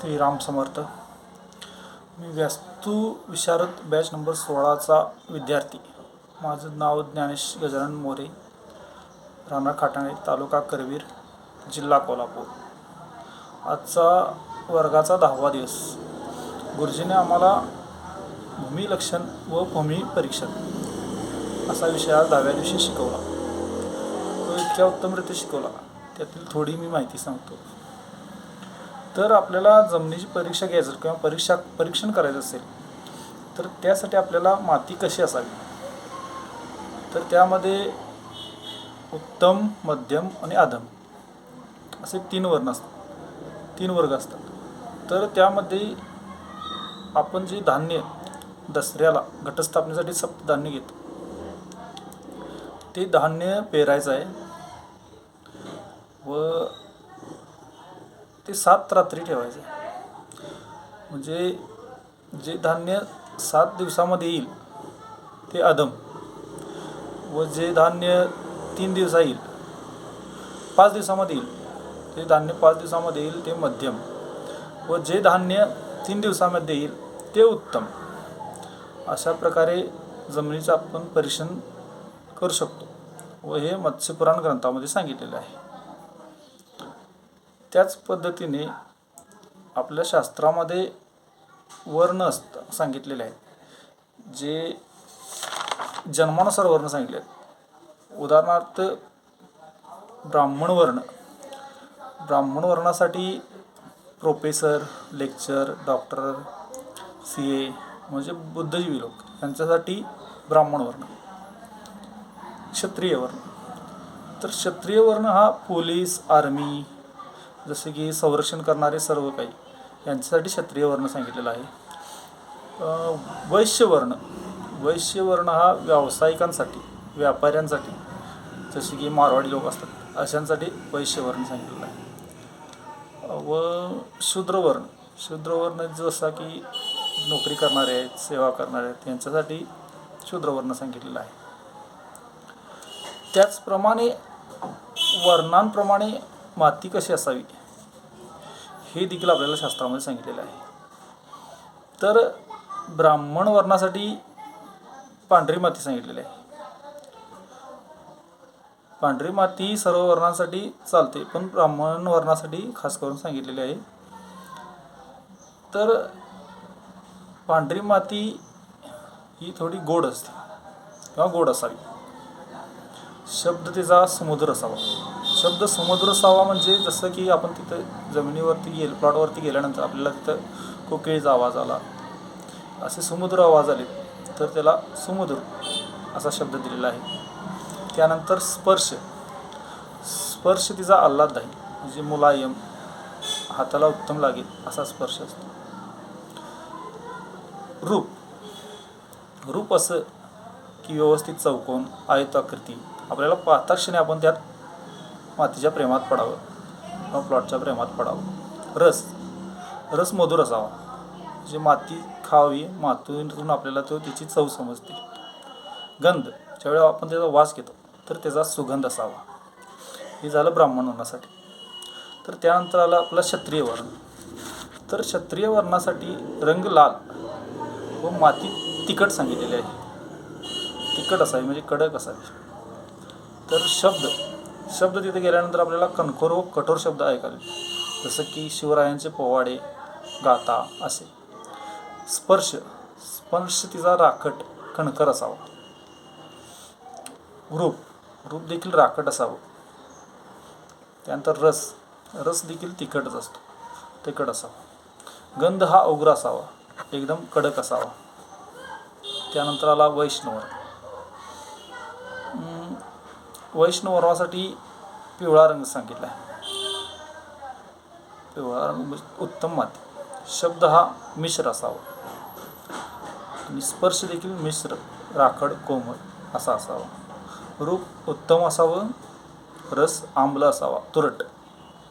श्रीराम समर्थ. मी व्यास्तू विशारद batch number सोळाचा विद्यार्थी. माझं नाव ज्ञानेश गजानन मोरे. राणा खाटाणे तालुका करवीर जिल्हा कोल्हापूर. आजचा वर्गाचा दहावा दिवस. गुरुजीने आम्हाला भूमिलक्षण व भूमी परीक्षण असा विषय दहाव्या दिवशी शिकवला. तो इतक्या उत्तमरित्या शिकवला त्यातील थोडी मी माहिती सांगतो. तर आपल्याला जमिनीची परीक्षा घ्यायचं किंवा परीक्षा परीक्षण करायचं असेल तर त्यासाठी आपल्याला माती कशी असावी? तर त्यामध्ये उत्तम मध्यम आणि अधम असे तीन वर्ण असतात. तीन वर्ग असतात. तर त्यामध्ये आपण जे धान्य दसऱ्याला घटस्थापनेसाठी सप्त धान्य घेतो. ते धान्य पेरायचं आहे व ते सात रात्री ठेवायचे. म्हणजे जे धान्य सात दिवसामध्ये येईल ते अदम. व जे धान्य तीन दिवसा येईल पाच दिवसामध्ये येईल ते धान्य पाच दिवसामध्ये येईल ते मध्यम. व जे धान्य तीन दिवसामध्ये येईल ते उत्तम. अशा प्रकारे जमिनीचं आपण परीक्षण करू शकतो. व हे मत्स्यपुराण ग्रंथामध्ये सांगितलेलं आहे. त्याच पद्धतीने आपल्या शास्त्रामध्ये वर्ण असत सांगितलेले आहेत. जे जन्मानुसार वर्ण सांगितले आहेत. उदाहरणार्थ ब्राह्मण वर्ण. ब्राह्मण वर्णासाठी professor lecture doctor C A म्हणजे बुद्धजीवी लोक. यांच्यासाठी ब्राह्मण वर्ण. क्षत्रिय वर्ण. तर क्षत्रिय वर्ण हा पोलीस आर्मी जसे की संरक्षण करणारे सर्व काही यांच्यासाठी क्षत्रिय वर्ण सांगितलेलं आहे. वैश्यवर्ण वैश्यवर्ण हा व्यावसायिकांसाठी व्यापाऱ्यांसाठी जसे की मारवाडी लोक असतात अशांसाठी वैश्यवर्ण सांगितलेलं आहे. व शूद्रवर्ण शूद्रवर्ण जसा की नोकरी करणारे आहेत सेवा करणारे आहेत यांच्यासाठी शूद्रवर्ण सांगितलेलं आहे. त्याचप्रमाणे वर्णांप्रमाणे माती कशी असावी? हे देखील आपल्याला शास्त्रामध्ये सांगितलेलं आहे. तर ब्राह्मण वर्णासाठी पांढरी माती सांगितलेली आहे. पांढरी माती ही सर्व वर्णांसाठी चालते पण ब्राह्मण वर्णासाठी खास करून सांगितलेली आहे. तर पांढरी माती ही थोडी गोड असते किंवा गोड असावी. शब्द तिचा समुद्र असावा. शब्द समुद्र असावा म्हणजे जसं की आपण तिथं जमिनीवरती गेल प्लॉटवरती गेल्यानंतर आपल्याला तिथं कोकिळीचा आवाज आला असे समुद्र आवाज आले. तर त्याला समुद्र असा शब्द दिलेला आहे. त्यानंतर स्पर्श. स्पर्श तिचा आल्हाददायी म्हणजे मुलायम हाताला उत्तम लागेल असा स्पर्श असतो. रूप. रूप असं की व्यवस्थित चौकोन आयताकृती. आपल्याला पाहता क्षणी आपण त्यात मातीच्या प्रेमात पडावं किंवा प्लॉटच्या प्रेमात पडावं. रस. रस मधुर असावा. जे माती खावी मातीतून आपल्याला तो त्याची चव समजते. गंध. ज्यावेळेला आपण त्याचा वास घेतो तर त्याचा सुगंध असावा. हे झालं ब्राह्मण वर्णासाठी. तर त्यानंतर आलं आपलं क्षत्रिय वर्ण. तर क्षत्रिय वर्णासाठी रंग लाल व माती तिखट सांगितलेली आहे. तिखट असावी म्हणजे कडक असावी. तर शब्द. शब्द तिथे गेल्यानंतर आपल्याला कणखोर व कठोर शब्द ऐकावे जसं की शिवरायांचे पोवाडे गाता असे. स्पर्श स्पर्श तिचा राखट कणकर असावा. रूप रूप देखील राखट असावं. त्यानंतर रस रस देखील तिखटच असतो तिखट असावा. गंध हा उग्र असावा एकदम कडक असावा. त्यानंतर आला वैष्णव वैष्णवर्वासाठी पिवळा रंग सांगितला आहे पिवळा रंग म्हणजे उत्तम माती. शब्द हा मिश्र असावा. आणि स्पर्श देखील मिश्र राखड कोमल असा असावा. रूप उत्तम असावं रस आंबला असावा तुरट.